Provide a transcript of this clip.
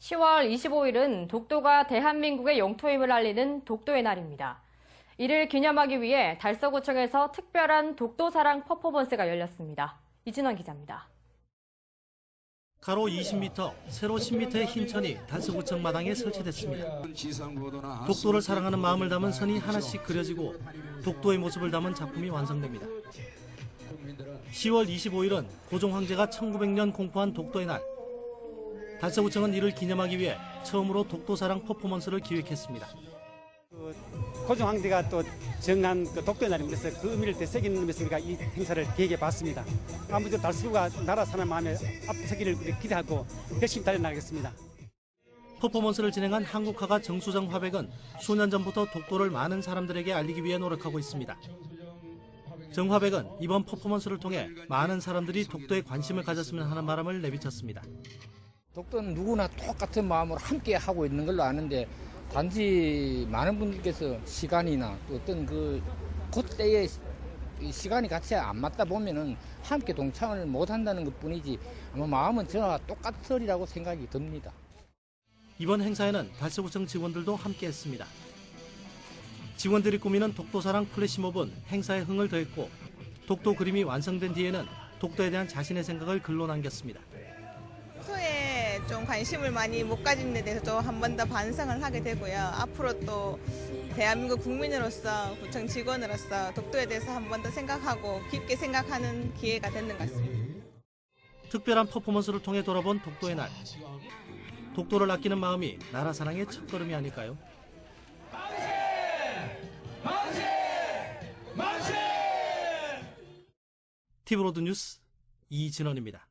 10월 25일은 독도가 대한민국의 영토임을 알리는 독도의 날입니다. 이를 기념하기 위해 달서구청에서 특별한 독도사랑 퍼포먼스가 열렸습니다. 이진원 기자입니다. 가로 20m, 세로 10m의 흰 천이 달서구청 마당에 설치됐습니다. 독도를 사랑하는 마음을 담은 선이 하나씩 그려지고 독도의 모습을 담은 작품이 완성됩니다. 10월 25일은 고종 황제가 1900년 공포한 독도의 날. 달서구청은 이를 기념하기 위해 처음으로 독도사랑 퍼포먼스를 기획했습니다. 고종 황제가 또 정한 그 독도의 날이면서 그 의미를 되새기는 의미에서 우리가 이 행사를 계획해 봤습니다. 아무쪼 달서구가 나라 사는 마음에 앞서기를 기대하고 열심히 달려나가겠습니다. 퍼포먼스를 진행한 한국화가 정수정 화백은 수년 전부터 독도를 많은 사람들에게 알리기 위해 노력하고 있습니다. 정화백은 이번 퍼포먼스를 통해 많은 사람들이 독도에 관심을 가졌으면 하는 바람을 내비쳤습니다. 독도는 누구나 똑같은 마음으로 함께 하고 있는 걸로 아는데 단지 많은 분들께서 시간이나 또 어떤 그 그때의 이 시간이 같이 안 맞다 보면은 함께 동참을 못 한다는 것 뿐이지 아마 마음은 저와 똑같으리라고 생각이 듭니다. 이번 행사에는 달서구청 직원들도 함께 했습니다. 직원들이 꾸미는 독도사랑 플래시몹은 행사에 흥을 더했고 독도 그림이 완성된 뒤에는 독도에 대한 자신의 생각을 글로 남겼습니다. 평소에 좀 관심을 많이 못 가진 데 대해서 좀 한 번 더 반성을 하게 되고요. 앞으로 또 대한민국 국민으로서 구청 직원으로서 독도에 대해서 한 번 더 생각하고 깊게 생각하는 기회가 되는 것 같습니다. 특별한 퍼포먼스를 통해 돌아본 독도의 날. 독도를 아끼는 마음이 나라 사랑의 첫걸음이 아닐까요? 티브로드 뉴스 이진원입니다.